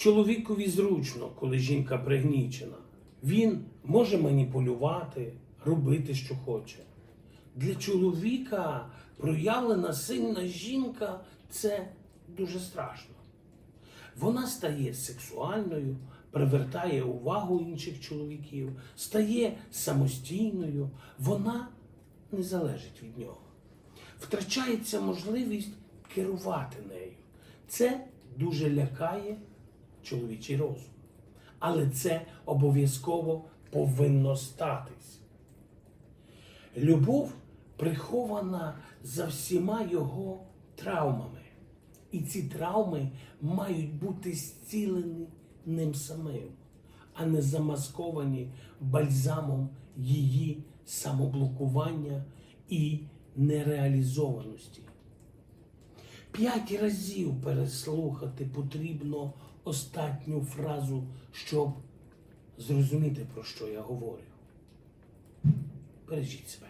Чоловікові зручно, коли жінка пригнічена. Він може маніпулювати, робити, що хоче. Для чоловіка проявлена сильна жінка це дуже страшно. Вона стає сексуальною, привертає увагу інших чоловіків, стає самостійною, вона не залежить від нього. Втрачається можливість керувати нею. Це дуже лякає чоловічий розум. Але це обов'язково повинно статись. Любов прихована за всіма його травмами. І ці травми мають бути зцілені ним самим, а не замасковані бальзамом її самоблокування і нереалізованості. П'ять разів переслухати потрібно остатню фразу, щоб зрозуміти, про що я говорю. Бережіть себе.